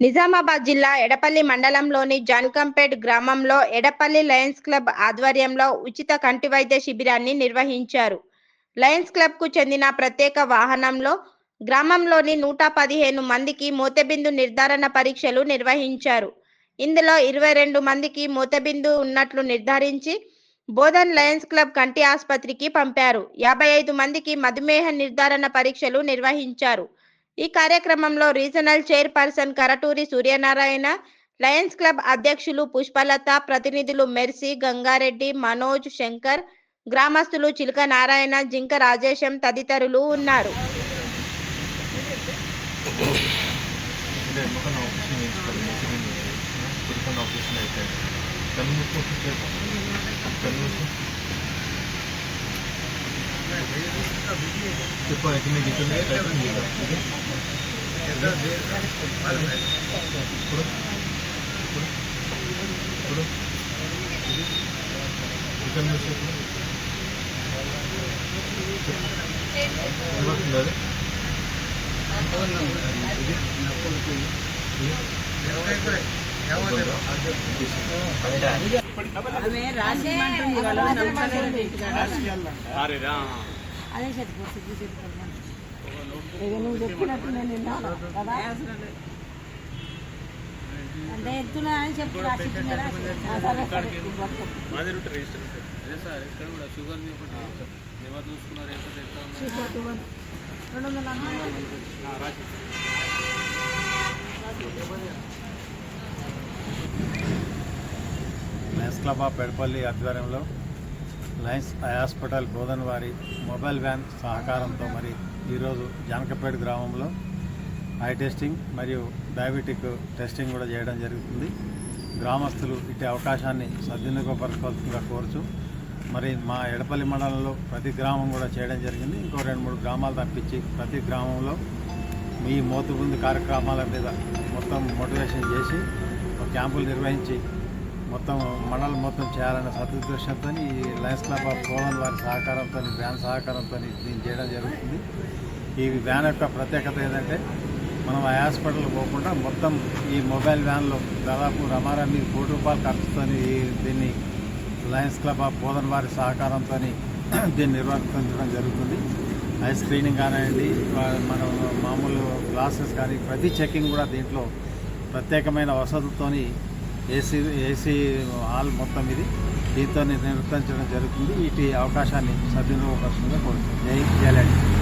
నిజామాబాద్ జిల్లా ఎడపల్లి మండలంలోని జాన్కంపేట్ గ్రామంలో ఎడపల్లి లయన్స్ క్లబ్ ఆధ్వర్యంలో ఉచిత కంటి వైద్య శిబిరాన్ని నిర్వహించారు. లయన్స్ క్లబ్కు చెందిన ప్రత్యేక వాహనంలో గ్రామంలోని నూట పదిహేను మందికి మూతబిందు నిర్ధారణ పరీక్షలు నిర్వహించారు. ఇందులో ఇరవై రెండు మందికి మూతబిందు ఉన్నట్లు నిర్ధారించి బోధన్ లయన్స్ క్లబ్ కంటి ఆసుపత్రికి పంపారు. యాభై ఐదు మందికి మధుమేహ నిర్ధారణ పరీక్షలు నిర్వహించారు. ఈ కార్యక్రమంలో regional chairperson Karaturi Suryanarayana lions club అధ్యక్షులు పుష్పలత ప్రతినిధులు మెర్సీ గంగారెడ్డి మనోజ్ శంకర్ గ్రామస్తులు చిలుక నారాయణ జింక రాజేశం తదితరులు ఉన్నారు. అంటే అది ఇది ఆమె రాసి అంటుంది వాళ్ళ నమ్మకం అదే సిగ్గు చెప్పుకోమని ఇక నువ్వు చెప్పినట్టు నేను విన్నాను కదా? అంటే ఎత్తున్నా అని చెప్పి. రెండు వందల లయన్స్ క్లబ్ ఆఫ్ పెడపల్లి ఆధ్వర్యంలో లయన్స్ ఐ హాస్పిటల్ బోధన్ వారి మొబైల్ వ్యాన్ సహకారంతో మరి ఈరోజు జానకపేట గ్రామంలో ఐ టెస్టింగ్ మరియు డయాబెటిక్ టెస్టింగ్ కూడా చేయడం జరుగుతుంది. గ్రామస్తులు ఇటు అవకాశాన్ని సద్వినియోగపరచుకోవాల్సిందిగా కోరుచు మరి మా ఎడపల్లి మండలంలో ప్రతి గ్రామం కూడా చేయడం జరిగింది. ఇంకో రెండు మూడు గ్రామాలు తప్పించి ప్రతి గ్రామంలో మీ మోతుబుంది కార్యక్రమాల మీద మొత్తం మోటివేషన్ చేసి ఒక క్యాంపులు నిర్వహించి మొత్తం మండలం మొత్తం చేయాలనే సదుద్దేశంతో ఈ లయన్స్ క్లబ్ ఆఫ్ కోవన్ వారి సహకారంతో వ్యాన్ సహకారంతో దీన్ని చేయడం జరుగుతుంది. ఈ వ్యాన్ యొక్క ప్రత్యేకత ఏంటంటే మనం ఆ హాస్పిటల్ పోకుండా మొత్తం ఈ మొబైల్ వ్యాన్లో దాదాపు రమారమి కోటి రూపాయలు ఖర్చుతో దీన్ని లయన్స్ క్లబ్ ఆఫ్ బోధన్ వారి సహకారంతో దీన్ని నిర్వర్తించడం జరుగుతుంది. ఐ స్క్రీనింగ్ కానివ్వండి మనం మామూలు గ్లాసెస్ కానీ ప్రతి చెకింగ్ కూడా దీంట్లో ప్రత్యేకమైన వసతులతోని ఏసీ ఏసీ హాల్ మొత్తం ఇది. దీంతో నిర్వర్తించడం జరుగుతుంది. ఇటు అవకాశాన్ని సద్వినియోగపరచుకుంగా కోరుతుంది జై జయలలిత